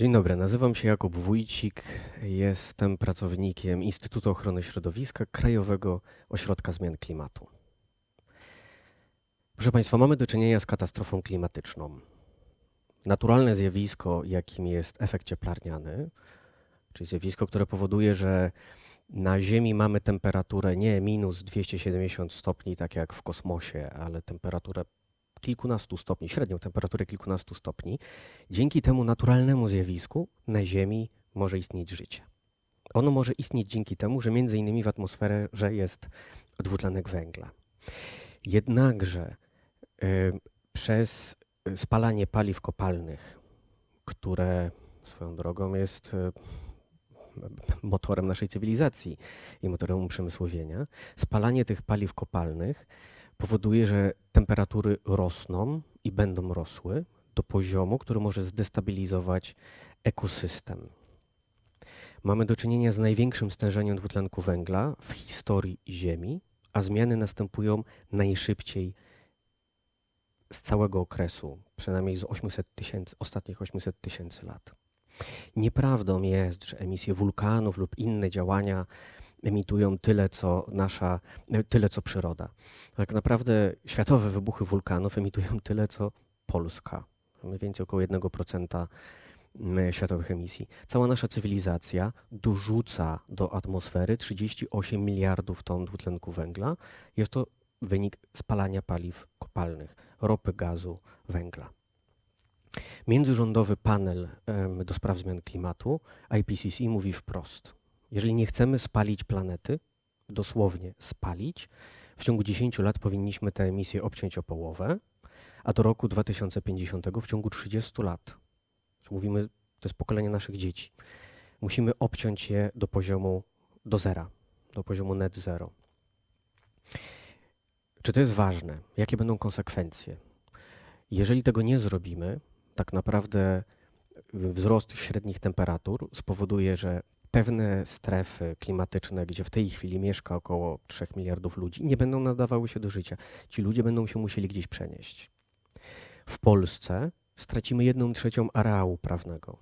Dzień dobry, nazywam się Jakub Wójcik, jestem pracownikiem Instytutu Ochrony Środowiska Krajowego Ośrodka Zmian Klimatu. Proszę Państwa, mamy do czynienia z katastrofą klimatyczną. Naturalne zjawisko, jakim jest efekt cieplarniany, czyli zjawisko, które powoduje, że na Ziemi mamy temperaturę nie minus 270 stopni, tak jak w kosmosie, ale temperaturę kilkunastu stopni, średnią temperaturę kilkunastu stopni. Dzięki temu naturalnemu zjawisku na Ziemi może istnieć życie. Ono może istnieć dzięki temu, że między innymi w atmosferze jest dwutlenek węgla. Jednakże przez spalanie paliw kopalnych, które swoją drogą jest y, motorem naszej cywilizacji i motorem uprzemysłowienia, spalanie tych paliw kopalnych powoduje, że temperatury rosną i będą rosły do poziomu, który może zdestabilizować ekosystem. Mamy do czynienia z największym stężeniem dwutlenku węgla w historii Ziemi, a zmiany następują najszybciej z całego okresu, przynajmniej z 800 tysięcy, ostatnich 800 tysięcy lat. Nieprawdą jest, że emisje wulkanów lub inne działania emitują tyle, co nasza, tyle, co przyroda. Tak naprawdę światowe wybuchy wulkanów emitują tyle, co Polska. Mniej więcej około 1% mm, światowych emisji. Cała nasza cywilizacja dorzuca do atmosfery 38 miliardów ton dwutlenku węgla. Jest to wynik spalania paliw kopalnych, ropy, gazu, węgla. Międzyrządowy panel do spraw zmian klimatu IPCC mówi wprost: jeżeli nie chcemy spalić planety, dosłownie spalić, w ciągu 10 lat powinniśmy te emisje obciąć o połowę, a do roku 2050 w ciągu 30 lat, mówimy, to jest pokolenie naszych dzieci, musimy obciąć je do poziomu do zera, do poziomu net zero. Czy to jest ważne? Jakie będą konsekwencje? Jeżeli tego nie zrobimy, tak naprawdę wzrost średnich temperatur spowoduje, że pewne strefy klimatyczne, gdzie w tej chwili mieszka około 3 miliardów ludzi, nie będą nadawały się do życia. Ci ludzie będą się musieli gdzieś przenieść. W Polsce stracimy jedną trzecią areału prawnego.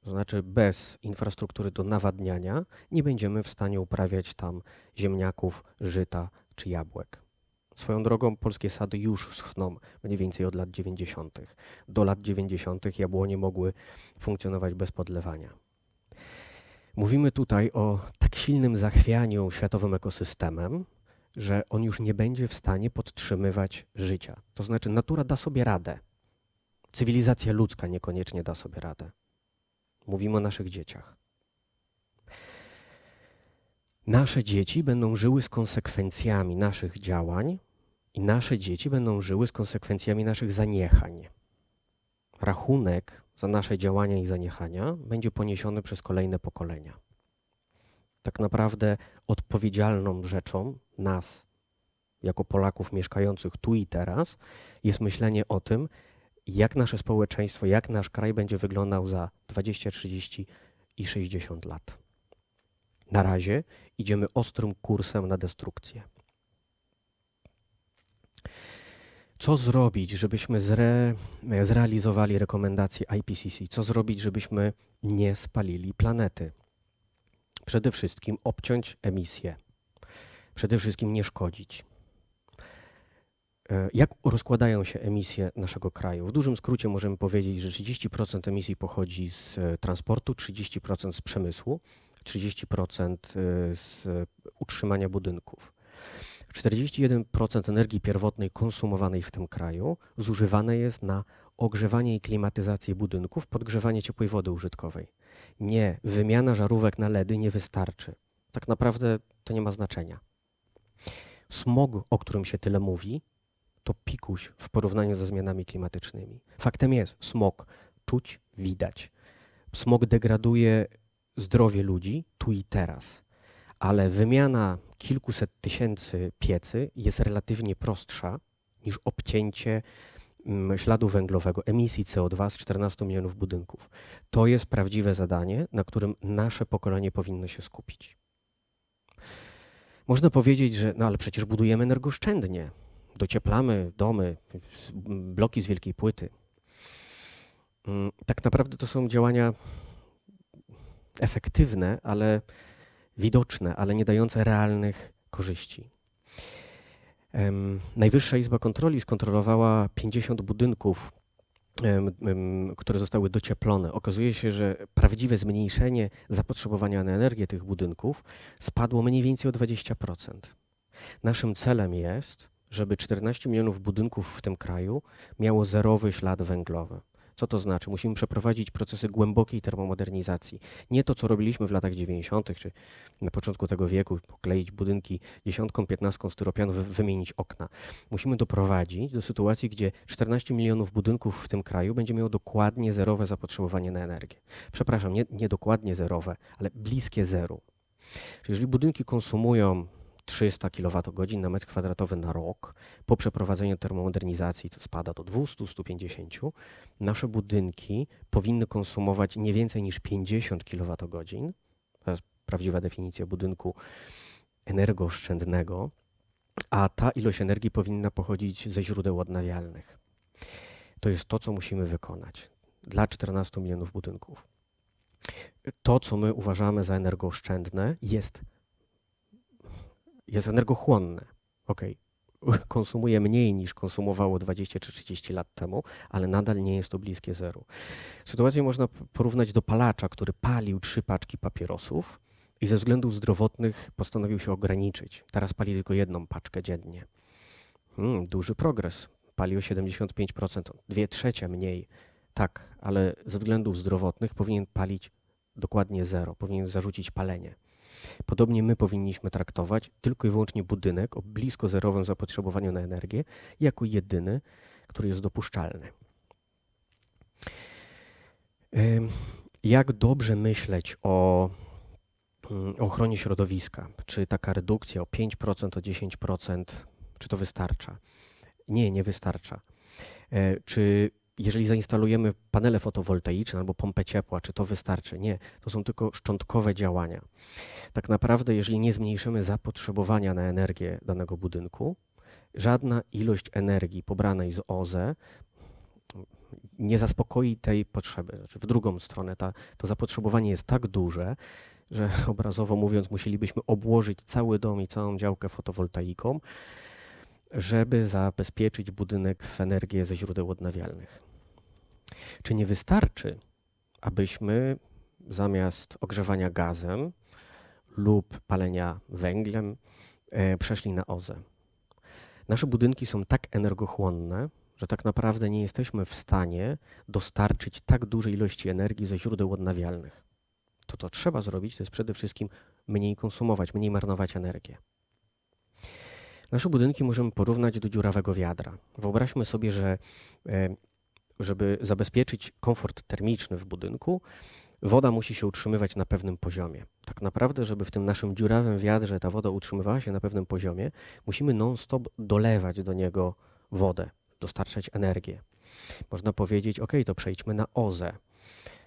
To znaczy, bez infrastruktury do nawadniania nie będziemy w stanie uprawiać tam ziemniaków, żyta czy jabłek. Swoją drogą polskie sady już schną mniej więcej od lat 90. Do lat 90. jabłonie mogły funkcjonować bez podlewania. Mówimy tutaj o tak silnym zachwianiu światowym ekosystemem, że on już nie będzie w stanie podtrzymywać życia. To znaczy, natura da sobie radę. Cywilizacja ludzka niekoniecznie da sobie radę. Mówimy o naszych dzieciach. Nasze dzieci będą żyły z konsekwencjami naszych działań i nasze dzieci będą żyły z konsekwencjami naszych zaniechań. Rachunek za nasze działania i zaniechania będzie poniesiony przez kolejne pokolenia. Tak naprawdę odpowiedzialną rzeczą nas, jako Polaków mieszkających tu i teraz, jest myślenie o tym, jak nasze społeczeństwo, jak nasz kraj będzie wyglądał za 20, 30 i 60 lat. Na razie idziemy ostrym kursem na destrukcję. Co zrobić, żebyśmy zre, zrealizowali rekomendacje IPCC? Co zrobić, żebyśmy nie spalili planety? Przede wszystkim obciąć emisję. Przede wszystkim nie szkodzić. E, jak rozkładają się emisje naszego kraju? W dużym skrócie możemy powiedzieć, że 30% emisji pochodzi z e, transportu, 30% z przemysłu, 30% e, z utrzymania budynków. 41% energii pierwotnej konsumowanej w tym kraju zużywane jest na ogrzewanie i klimatyzację budynków, podgrzewanie ciepłej wody użytkowej. Nie, wymiana żarówek na LEDy nie wystarczy. Tak naprawdę to nie ma znaczenia. Smog, o którym się tyle mówi, to pikuś w porównaniu ze zmianami klimatycznymi. Faktem jest, smog czuć, widać. Smog degraduje zdrowie ludzi tu i teraz, ale wymiana kilkuset tysięcy piecy jest relatywnie prostsza niż obcięcie mm, śladu węglowego, emisji CO2 z 14 milionów budynków. To jest prawdziwe zadanie, na którym nasze pokolenie powinno się skupić. Można powiedzieć, że no ale przecież budujemy energooszczędnie. Docieplamy domy, bloki z wielkiej płyty. Mm, Tak naprawdę to są działania efektywne, ale widoczne, ale nie dające realnych korzyści. Najwyższa Izba Kontroli skontrolowała 50 budynków, które zostały docieplone. Okazuje się, że prawdziwe zmniejszenie zapotrzebowania na energię tych budynków spadło mniej więcej o 20%. Naszym celem jest, żeby 14 milionów budynków w tym kraju miało zerowy ślad węglowy. Co to znaczy? Musimy przeprowadzić procesy głębokiej termomodernizacji. Nie to, co robiliśmy w latach 90. czy na początku tego wieku, pokleić budynki dziesiątką, piętnastką styropianu, wy- wymienić okna. Musimy doprowadzić do sytuacji, gdzie 14 milionów budynków w tym kraju będzie miało dokładnie zerowe zapotrzebowanie na energię. Przepraszam, nie, nie dokładnie zerowe, ale bliskie zeru. Czyli jeżeli budynki konsumują 300 kWh na metr kwadratowy na rok, po przeprowadzeniu termomodernizacji to spada do 200-150, nasze budynki powinny konsumować nie więcej niż 50 kWh. To jest prawdziwa definicja budynku energooszczędnego, a ta ilość energii powinna pochodzić ze źródeł odnawialnych. To jest to, co musimy wykonać dla 14 milionów budynków. To, co my uważamy za energooszczędne, jest, jest energochłonne. Ok, konsumuje mniej niż konsumowało 20 czy 30 lat temu, ale nadal nie jest to bliskie zeru. Sytuację można porównać do palacza, który palił trzy paczki papierosów i ze względów zdrowotnych postanowił się ograniczyć. Teraz pali tylko jedną paczkę dziennie. Hmm, duży progres. Pali o 75%, dwie trzecie mniej. Tak, ale ze względów zdrowotnych powinien palić dokładnie zero, powinien zarzucić palenie. Podobnie my powinniśmy traktować tylko i wyłącznie budynek o blisko zerowym zapotrzebowaniu na energię jako jedyny, który jest dopuszczalny. Jak dobrze myśleć o mm, o ochronie środowiska? Czy taka redukcja o 5%, o 10%, czy to wystarcza? Nie, nie wystarcza. E, Czy jeżeli zainstalujemy panele fotowoltaiczne albo pompę ciepła, czy to wystarczy? Nie, to są tylko szczątkowe działania. Tak naprawdę, jeżeli nie zmniejszymy zapotrzebowania na energię danego budynku, żadna ilość energii pobranej z OZE nie zaspokoi tej potrzeby. Znaczy w drugą stronę ta, to zapotrzebowanie jest tak duże, że obrazowo mówiąc, musielibyśmy obłożyć cały dom i całą działkę fotowoltaiką, żeby zabezpieczyć budynek w energię ze źródeł odnawialnych. Czy nie wystarczy, abyśmy zamiast ogrzewania gazem lub palenia węglem e, przeszli na OZE? Nasze budynki są tak energochłonne, że tak naprawdę nie jesteśmy w stanie dostarczyć tak dużej ilości energii ze źródeł odnawialnych. To, co trzeba zrobić, to jest przede wszystkim mniej konsumować, mniej marnować energię. Nasze budynki możemy porównać do dziurawego wiadra. Wyobraźmy sobie, że e, żeby zabezpieczyć komfort termiczny w budynku, woda musi się utrzymywać na pewnym poziomie. Tak naprawdę, żeby w tym naszym dziurawym wiadrze ta woda utrzymywała się na pewnym poziomie, musimy non-stop dolewać do niego wodę, dostarczać energię. Można powiedzieć, ok, to przejdźmy na OZE,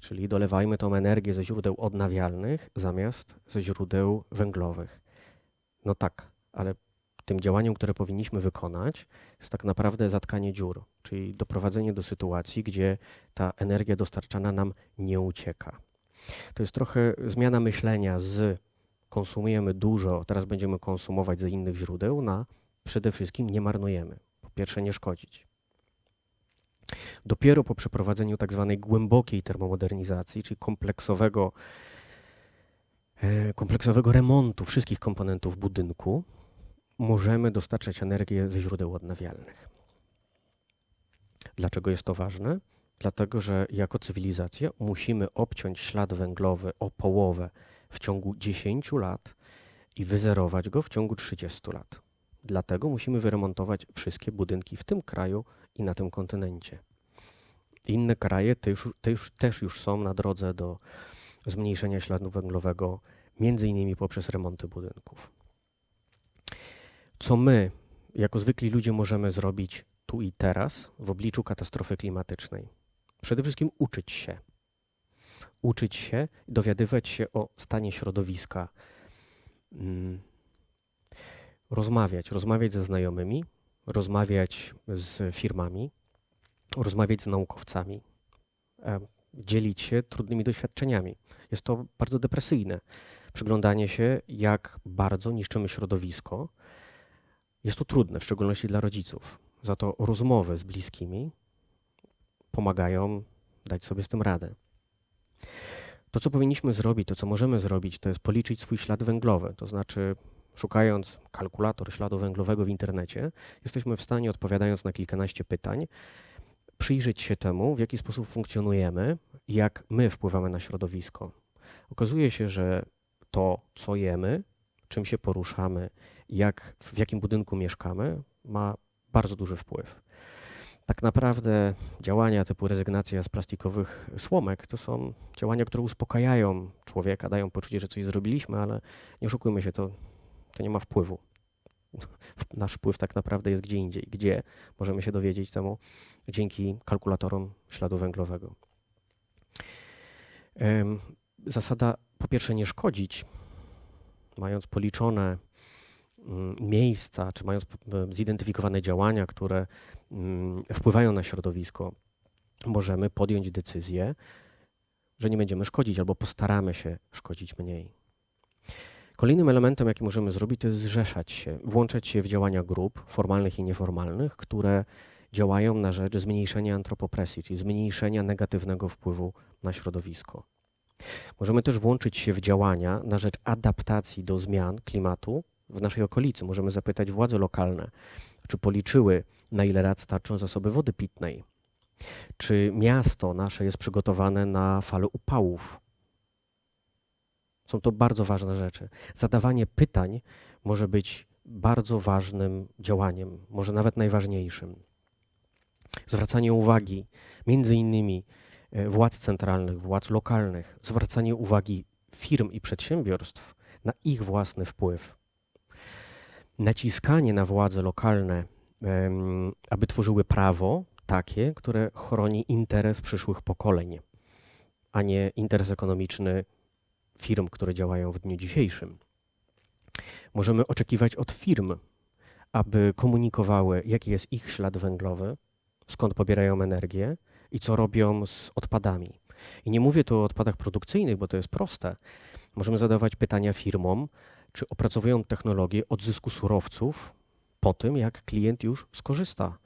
czyli dolewajmy tą energię ze źródeł odnawialnych zamiast ze źródeł węglowych. No tak, ale tym działaniem, które powinniśmy wykonać, jest tak naprawdę zatkanie dziur, czyli doprowadzenie do sytuacji, gdzie ta energia dostarczana nam nie ucieka. To jest trochę zmiana myślenia z konsumujemy dużo, teraz będziemy konsumować ze innych źródeł, na przede wszystkim nie marnujemy. Po pierwsze, nie szkodzić. Dopiero po przeprowadzeniu tak zwanej głębokiej termomodernizacji, czyli kompleksowego, e, kompleksowego remontu wszystkich komponentów budynku, możemy dostarczać energię ze źródeł odnawialnych. Dlaczego jest to ważne? Dlatego, że jako cywilizacja musimy obciąć ślad węglowy o połowę w ciągu 10 lat i wyzerować go w ciągu 30 lat. Dlatego musimy wyremontować wszystkie budynki w tym kraju i na tym kontynencie. Inne kraje też już są na drodze do zmniejszenia śladu węglowego, między innymi poprzez remonty budynków. Co my jako zwykli ludzie możemy zrobić tu i teraz w obliczu katastrofy klimatycznej? Przede wszystkim uczyć się. Uczyć się, dowiadywać się o stanie środowiska, mm, rozmawiać, rozmawiać ze znajomymi, rozmawiać z firmami, rozmawiać z naukowcami, e, dzielić się trudnymi doświadczeniami. Jest to bardzo depresyjne. Przyglądanie się, jak bardzo niszczymy środowisko. Jest to trudne, w szczególności dla rodziców. Za to rozmowy z bliskimi pomagają dać sobie z tym radę. To, co powinniśmy zrobić, to, co możemy zrobić, to jest policzyć swój ślad węglowy. To znaczy, szukając kalkulator śladu węglowego w internecie, jesteśmy w stanie, odpowiadając na kilkanaście pytań, przyjrzeć się temu, w jaki sposób funkcjonujemy jak my wpływamy na środowisko. Okazuje się, że to, co jemy, czym się poruszamy, jak, w jakim budynku mieszkamy, ma bardzo duży wpływ. Tak naprawdę działania typu rezygnacja z plastikowych słomek to są działania, które uspokajają człowieka, dają poczucie, że coś zrobiliśmy, ale nie oszukujmy się, to, to nie ma wpływu. Nasz wpływ tak naprawdę jest gdzie indziej, gdzie możemy się dowiedzieć temu dzięki kalkulatorom śladu węglowego. Zasada po pierwsze nie szkodzić, mając policzone miejsca, czy mając zidentyfikowane działania, które mm, wpływają na środowisko, możemy podjąć decyzję, że nie będziemy szkodzić albo postaramy się szkodzić mniej. Kolejnym elementem, jaki możemy zrobić, to jest zrzeszać się, włączać się w działania grup formalnych i nieformalnych, które działają na rzecz zmniejszenia antropopresji, czyli zmniejszenia negatywnego wpływu na środowisko. Możemy też włączyć się w działania na rzecz adaptacji do zmian klimatu w naszej okolicy. Możemy zapytać władze lokalne, czy policzyły, na ile lat starczą zasoby wody pitnej, czy miasto nasze jest przygotowane na falę upałów. Są to bardzo ważne rzeczy. Zadawanie pytań może być bardzo ważnym działaniem, może nawet najważniejszym. Zwracanie uwagi, między innymi E, władz centralnych, władz lokalnych, zwracanie uwagi firm i przedsiębiorstw na ich własny wpływ. Naciskanie na władze lokalne, aby tworzyły prawo takie, które chroni interes przyszłych pokoleń, a nie interes ekonomiczny firm, które działają w dniu dzisiejszym. Możemy oczekiwać od firm, aby komunikowały, jaki jest ich ślad węglowy, skąd pobierają energię, i co robią z odpadami. I nie mówię tu o odpadach produkcyjnych, bo to jest proste. Możemy zadawać pytania firmom, czy opracowują technologię odzysku surowców po tym, jak klient już skorzysta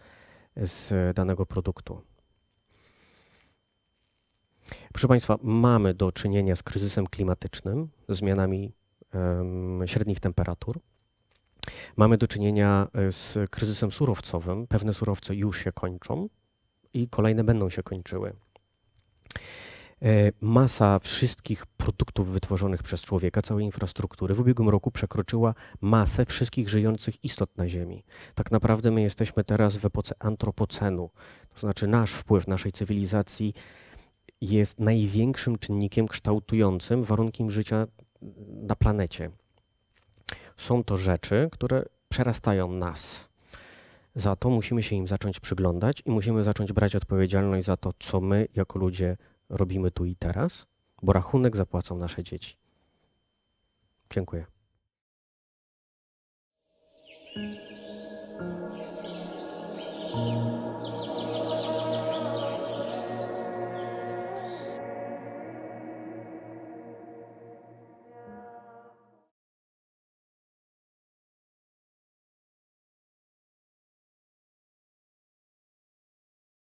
z danego produktu. Proszę Państwa, mamy do czynienia z kryzysem klimatycznym, zmianami um, średnich temperatur. Mamy do czynienia z kryzysem surowcowym. Pewne surowce już się kończą, i kolejne będą się kończyły. E, masa wszystkich produktów wytworzonych przez człowieka, całej infrastruktury w ubiegłym roku przekroczyła masę wszystkich żyjących istot na Ziemi. Tak naprawdę my jesteśmy teraz w epoce antropocenu, to znaczy nasz wpływ naszej cywilizacji jest największym czynnikiem kształtującym warunki życia na planecie. Są to rzeczy, które przerastają nas. Za to musimy się im zacząć przyglądać i musimy zacząć brać odpowiedzialność za to, co my jako ludzie robimy tu i teraz, bo rachunek zapłacą nasze dzieci. Dziękuję.